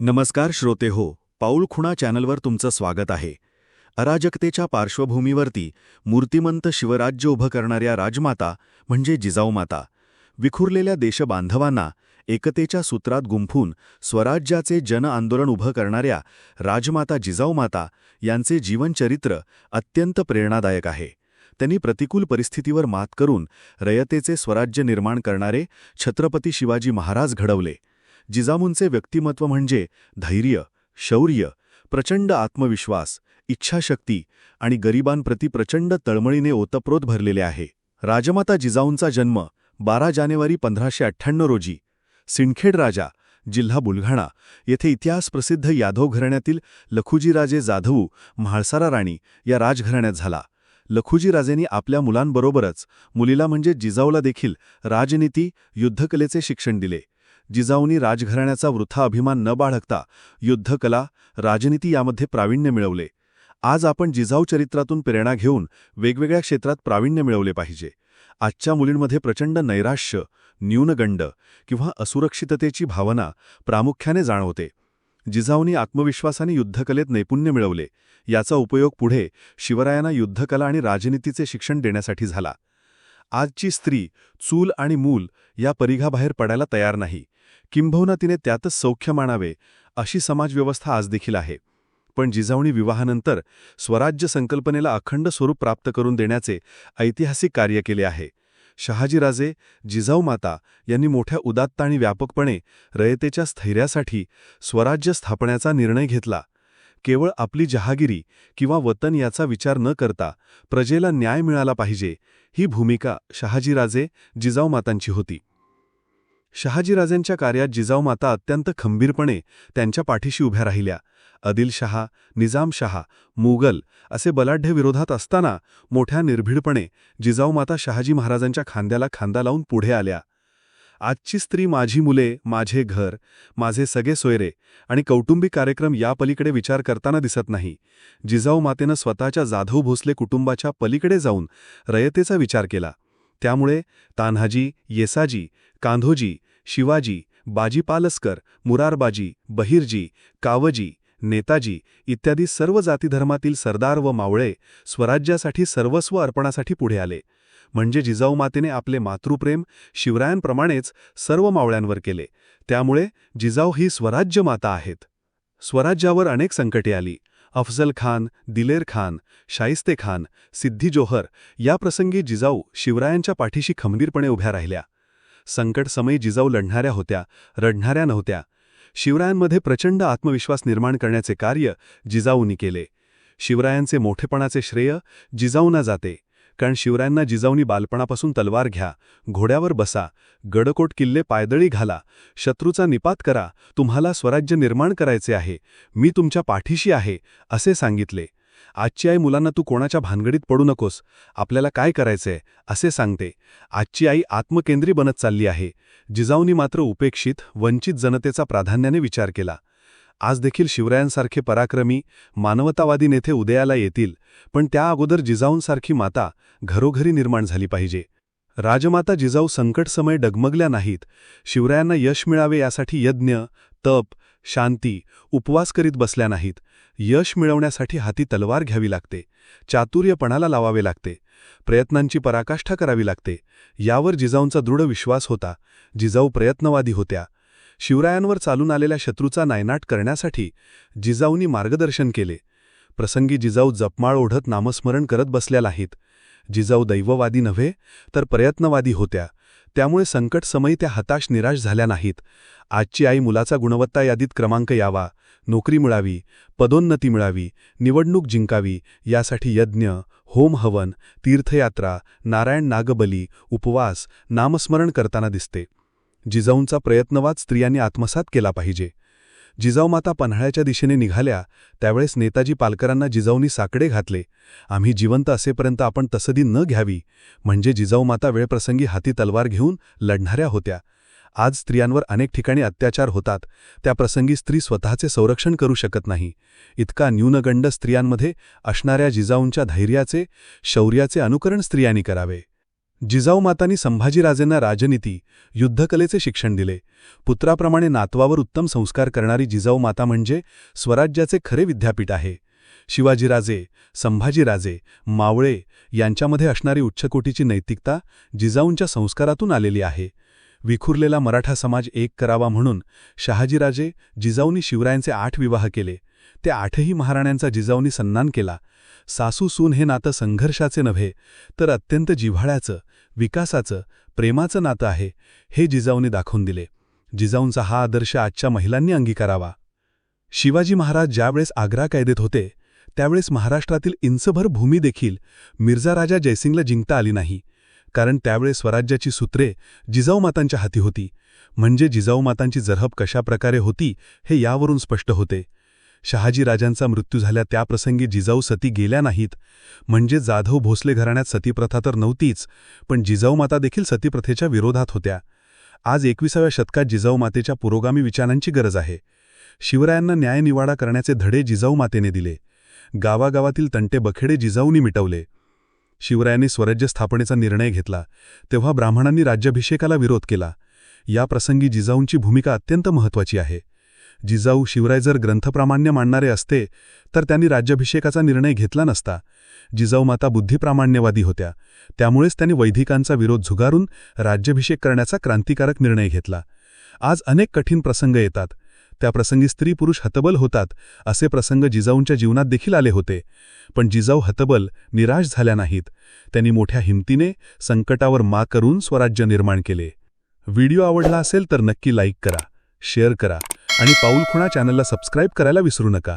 नमस्कार श्रोते हो पाऊल खुणा चॅनलवर तुमचं स्वागत आहे. अराजकतेच्या पार्श्वभूमीवरती मूर्तिमंत शिवराज्य उभं करणाऱ्या राजमाता म्हणजे जिजाऊमाता. विखुरलेल्या देशबांधवांना एकतेच्या सूत्रात गुंफून स्वराज्याचे जन आंदोलन उभं करणाऱ्या राजमाता जिजाऊमाता यांचे जीवनचरित्र अत्यंत प्रेरणादायक आहे. त्यांनी प्रतिकूल परिस्थितीवर मात करून रयतेचे स्वराज्य निर्माण करणारे छत्रपती शिवाजी महाराज घडवले. जिजाऊंचे व्यक्तिमत्व म्हणजे धैर्य शौर्य प्रचंड आत्मविश्वास इच्छाशक्ती आणि गरिबांप्रती प्रचंड तळमळीने ओतप्रोत भरलेले आहे. राजमाता जिजाऊंचा जन्म बारा जानेवारी पंधराशे अठ्ठ्याण्णव रोजी सिंदखेड राजा जिल्हा बुलघाणा येथे इतिहास प्रसिद्ध यादव घराण्यातील लखुजीराजे जाधवू म्हाळसारा राणी या राजघराण्यात झाला. लखुजीराजेंनी आपल्या मुलांबरोबरच मुलीला म्हणजे जिजाऊला देखील राजनीती युद्धकलेचे शिक्षण दिले. जिजाऊनी राजघराण्याचा वृथा अभिमान न बाळगता युद्धकला राजनीती यामध्ये प्रावीण्य मिळवले. आज आपण जिजाऊ चरित्रातून प्रेरणा घेऊन वेगवेगळ्या क्षेत्रात प्रावीण्य मिळवले पाहिजे. आजच्या मुलींमध्ये प्रचंड नैराश्य न्यूनगंड किंवा असुरक्षिततेची भावना प्रामुख्याने जाणवते. जिजाऊनी आत्मविश्वासाने युद्धकलेत नैपुण्य मिळवले. याचा उपयोग पुढे शिवरायांना युद्धकला आणि राजनीतीचे शिक्षण देण्यासाठी झाला. आजची स्त्री चूल आणि मूल या परिघाबाहेर पडायला तयार नाही. किंबहुना तिने त्यातच सौख्य मानावे अशी समाजव्यवस्था आज देखील आहे. पण जिजाऊणी विवाहानंतर स्वराज्य संकल्पनेला अखंड स्वरूप प्राप्त करून देण्याचे ऐतिहासिक कार्य केले आहे. शहाजीराजे जिजाऊ माता यांनी मोठ्या उदात्त आणि व्यापकपणे रयतेच्या स्थैर्यासाठी स्वराज्य स्थापण्याचा निर्णय घेतला. केवळ आपली जहागिरी किंवा वतन याचा विचार न करता प्रजेला न्याय मिळाला पाहिजे ही भूमिका शहाजीराजे जिजाऊमातांची होती. शहाजीराजांच्या कार्यात जिजाऊमाता अत्यंत खंबीरपणे त्यांच्या पाठीशी उभ्या राहिल्या. आदिलशहा निजामशहा मुघल असे बलाढ्य विरोधात असताना मोठ्या निर्भीडपणे जिजाऊमाता शहाजी महाराजांच्या खांद्याला खांदा लावून पुढे आल्या. आजची स्त्री माझी मुले माझे घर माझे सगळे सोयरे आणि कौटुंबिक कार्यक्रम या पलीकडे विचार करताना दिसत नाही. जिजाऊ मातेनं स्वतःच्या जाधव भोसले कुटुंबाच्या पलीकडे जाऊन रयतेचा विचार केला. त्यामुळे तान्हाजी येसाजी कांधोजी शिवाजी बाजी पालस्कर मुरारबाजी बहिरजी कावजी नेताजी इत्यादी सर्व जातीधर्मातील सरदार व मावळे स्वराज्यासाठी सर्वस्व अर्पणासाठी पुढे आले. म्हणजे जिजाऊ मातेने आपले मातृप्रेम शिवरायांप्रमाणेच सर्व मावळ्यांवर केले. त्यामुळे जिजाऊ ही स्वराज्य माता आहेत. स्वराज्यावर अनेक संकटे आली. अफजल खान दिलेर खान शाइस्ते खान सिद्धी जोहर या प्रसंगी जिजाऊ शिवरायांच्या पाठीशी खंबीरपणे उभ्या राहिल्या. संकटसमयी जिजाऊ लढणाऱ्या होत्या रडणाऱ्या नव्हत्या. शिवरायांमध्ये प्रचंड आत्मविश्वास निर्माण करण्याचे कार्य जिजाऊंनी केले. शिवरायांचे मोठेपणाचे श्रेय जिजाऊंना जाते. कारण शिवरायांना जिजाऊनी बालपणापासून तलवार घ्या घोड्यावर बसा गडकोट किल्ले पायदळी घाला शत्रूचा निपात करा तुम्हाला स्वराज्य निर्माण करायचे आहे मी तुमच्या पाठीशी आहे असे सांगितले. आजची आई मुलांना तू कोणाच्या भानगडीत पडू नकोस. आपल्याला काय करायचंय? असे सांगते. आजची आई आत्मकेंद्री बनत चालली आहे. जिजाऊनी मात्र उपेक्षित वंचित जनतेचा प्राधान्याने विचार केला. आज देखील शिवरायांसारखे पराक्रमी मानवतावादी नेते उदयाला येतील पण त्या अगोदर जिजाऊंसारखी माता घरोघरी निर्माण झाली पाहिजे. राजमाता जिजाऊ संकटसमय डगमगल्या नाहीत. शिवरायांना यश मिळावे यासाठी यज्ञ तप शांती उपवास करीत बसल्या नाहीत. यश मिळवण्यासाठी हाती तलवार घ्यावी लागते. चातुर्यपणाला लावावे लागते. प्रयत्नांची पराकाष्ठा करावी लागते. यावर जिजाऊंचा दृढ विश्वास होता. जिजाऊ प्रयत्नवादी होत्या. शिवरायांवर चालून आलेल्या शत्रूचा नायनाट करण्यासाठी जिजाऊंनी मार्गदर्शन केले. प्रसंगी जिजाऊ जपमाळ ओढत नामस्मरण करत बसल्या नाहीत. जिजाऊ दैववादी नव्हे तर प्रयत्नवादी होत्या. त्यामुळे संकटसमयी त्या हताश निराश झाल्या नाहीत. आजची आई मुलाचा गुणवत्ता यादीत क्रमांक यावा नोकरी मिळावी पदोन्नती मिळावी निवडणूक जिंकावी यासाठी यज्ञ होम हवन तीर्थयात्रा नारायण नागबली उपवास नामस्मरण करताना दिसते. जिजाऊंचा प्रयत्नवाद स्त्रियांनी आत्मसात केला पाहिजे. जिजाऊमाता पन्हाळ्याच्या दिशेने निघाल्या त्यावेळेस नेताजी पालकरांना जिजाऊनी साकडे घातले. आम्ही जिवंत असेपर्यंत आपण तसदी न घ्यावी म्हणजे जिजाऊमाता वेळप्रसंगी हाती तलवार घेऊन लढणाऱ्या होत्या. आज स्त्रियांवर अनेक ठिकाणी अत्याचार होतात त्या प्रसंगी स्त्री स्वतःचे संरक्षण करू शकत नाही. इतका न्यूनगंड स्त्रियांमध्ये असणाऱ्या जिजाऊंच्या धैर्याचे शौर्याचे अनुकरण स्त्रियांनी करावे. जिजाऊमातांनी संभाजीराजेंना राजनीती युद्धकलेचे शिक्षण दिले. पुत्राप्रमाणे नातवावर उत्तम संस्कार करणारी जिजाऊमाता म्हणजे स्वराज्याचे खरे विद्यापीठ आहे. शिवाजीराजे संभाजीराजे मावळे यांच्यामध्ये असणारी उच्चकोटीची नैतिकता जिजाऊंच्या संस्कारातून आलेली आहे. विखुरलेला मराठा समाज एक करावा म्हणून शहाजीराजे जिजाऊंनी शिवरायांचे आठ विवाह केले. त्या आठही महाराण्यांचा जिजाऊंनी सन्मान केला. सासू सून हे नातं संघर्षाचे नव्हे तर अत्यंत जिव्हाळ्याचं विकासाचं प्रेमाचं नातं आहे हे जिजाऊने दाखवून दिले. जिजाऊंचा हा आदर्श आजच्या महिलांनी अंगीकारावा. शिवाजी महाराज ज्यावेळेस आग्रा कैदेत होते त्यावेळेस महाराष्ट्रातील इंचभर भूमी देखील मिर्झा राजा जयसिंगला जिंकता आली नाही. कारण त्यावेळेस स्वराज्याची सूत्रे जिजाऊ मातांच्या हाती होती. म्हणजे जिजाऊ मातांची जरहब कशाप्रकारे होती हे यावरून स्पष्ट होते. शहाजी राजांचा मृत्यू झाल्या त्या प्रसंगी जिजाऊ सती गेल्या नाहीत. म्हणजे जाधव भोसले घराण्यात सतीप्रथा तर नव्हतीच पण जिजाऊ माता देखील सतीप्रथेच्या विरोधात होत्या. आज एकविसाव्या शतकात जिजाऊ मातेच्या पुरोगामी विचारांची गरज आहे. शिवरायांना न्यायनिवाडा करण्याचे धडे जिजाऊ मातेने दिले. गावागावातील तंटे बखेडे जिजाऊनी मिटवले. शिवरायांनी स्वराज्य स्थापनेचा निर्णय घेतला. तेव्हा ब्राह्मणांनी राज्याभिषेकाला विरोध केला. या प्रसंगी जिजाऊंची भूमिका अत्यंत महत्त्वाची आहे. जिजाऊ शिवराय जर ग्रंथप्रामाण्य मांडणारे असते तर त्यांनी राज्याभिषेकाचा निर्णय घेतला नसता. जिजाऊ माता बुद्धिप्रामाण्यवादी होत्या. त्यामुळेच त्यांनी वैदिकांचा विरोध झुगारून राज्याभिषेक करण्याचा क्रांतिकारक निर्णय घेतला. आज अनेक कठीण प्रसंग येतात. त्या प्रसंगी स्त्री पुरुष हतबल होतात असे प्रसंग जिजाऊंच्या जीवनात देखील आले होते. पण जिजाऊ हतबल निराश झाल्या नाहीत. त्यांनी मोठ्या हिमतीने संकटावर मा करून स्वराज्य निर्माण केले. व्हिडिओ आवडला असेल तर नक्की लाईक करा शेअर करा. आणि पाऊलखुणा चॅनलला सबस्क्राईब करायला विसरू नका.